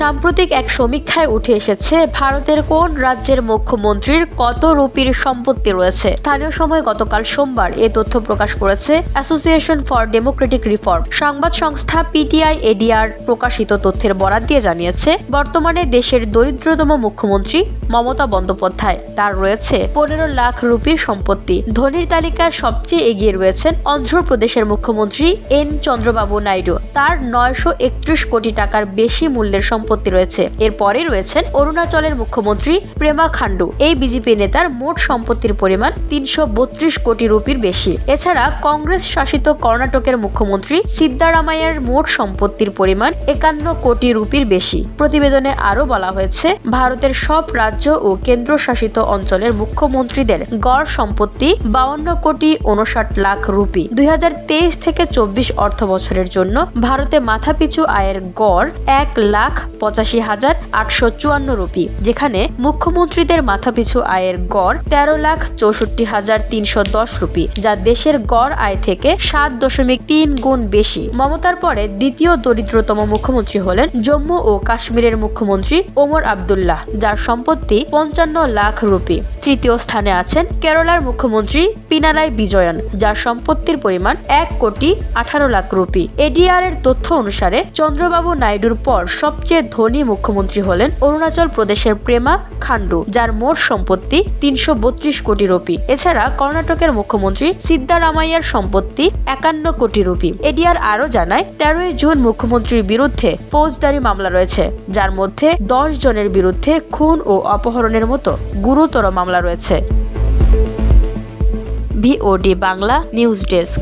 সাম্প্রতিক এক সমীক্ষায় উঠে এসেছে, ভারতের কোন রাজ্যের মুখ্যমন্ত্রীর কত রুপির সম্পত্তি রয়েছে? স্থানীয় সময় গতকাল সোমবার এ তথ্য প্রকাশ করেছে অ্যাসোসিয়েশন ফর ডেমোক্রেটিক রিফর্ম। সংবাদ সংস্থা পিটিআই এডিআর প্রকাশিত তথ্যের বরাত দিয়ে জানিয়েছে, বর্তমানে দেশের দরিদ্রতম মুখ্যমন্ত্রী মমতা বন্দ্যোপাধ্যায়। তার রয়েছে পনেরো লাখ রুপির সম্পত্তি। ধনীর তালিকায় সবচেয়ে এগিয়ে রয়েছেন অন্ধ্রপ্রদেশের মুখ্যমন্ত্রী এন চন্দ্রবাবু নাইডু। তার নয়শো একত্রিশ কোটি টাকার বেশি মূল্যের সম্পত্তি রয়েছে। এরপরে রয়েছেন অরুণাচলের মুখ্যমন্ত্রী প্রেমা খান্ডু এই বিজেপি নেতার মোট সম্পত্তির পরিমাণ তিনশো বত্রিশ কোটি রুপির বেশি। এছাড়া কংগ্রেস শাসিত কর্ণাটকের মুখ্যমন্ত্রী সিদ্দারামাইয়ার মোট সম্পত্তির পরিমাণ একান্ন কোটি রুপির বেশি। প্রতিবেদনে আরও বলা হয়েছে, ভারতের সব রাজ্য ও কেন্দ্রশাসিত অঞ্চলের মুখ্যমন্ত্রীদের গড় সম্পত্তি বাউন্ন কোটি উনষাট লাখ রুপি। দুই হাজার তেইশ থেকে চব্বিশ অর্থ বছরের জন্য ভারতে মাথাপিছু আয়ের গড় এক লাখ পঁচাশি হাজার আটশো চুয়ান্ন রুপি, যেখানে মুখ্যমন্ত্রীদের মাথাপিছু আয়ের গড় তেরো লাখ চৌষট্টি হাজার তিনশো দশ রুপি, যা দেশের গড় আয় থেকে সাত দশমিক তিন গুণ বেশি। মমতার পরে দ্বিতীয় দরিদ্রতম মুখ্যমন্ত্রী হলেন জম্মু ও কাশ্মীরের মুখ্যমন্ত্রী ওমর আবদুল্লাহ, যার সম্পত্তি পঞ্চান্ন লাখ রুপি। তৃতীয় স্থানে আছেন কেরালার মুখ্যমন্ত্রী পিনারাই বিজয়ন, যার সম্পত্তির পরিমাণ এক কোটি আঠারো লাখ রুপি। এডিআর এর তথ্য অনুসারে চন্দ্রবাবু নাইডুর পর সবচেয়ে ধনী মুখ্যমন্ত্রী হলেন অরুণাচল প্রদেশের প্রেমা খান্ডু যার মোট সম্পত্তি তিনশো বত্রিশ কোটি রুপি। এছাড়া কর্ণাটকের মুখ্যমন্ত্রী সিদ্দারামাইয়ার সম্পত্তি একান্ন কোটি রুপি। এডিআর আরও জানায়, তেরোই জুন মুখ্যমন্ত্রীর বিরুদ্ধে ফৌজদারি মামলা রয়েছে, যার মধ্যে দশ জনের বিরুদ্ধে খুন ও অপহরণের মতো গুরুতর মামলা রয়েছে। VOD Bangla news desk.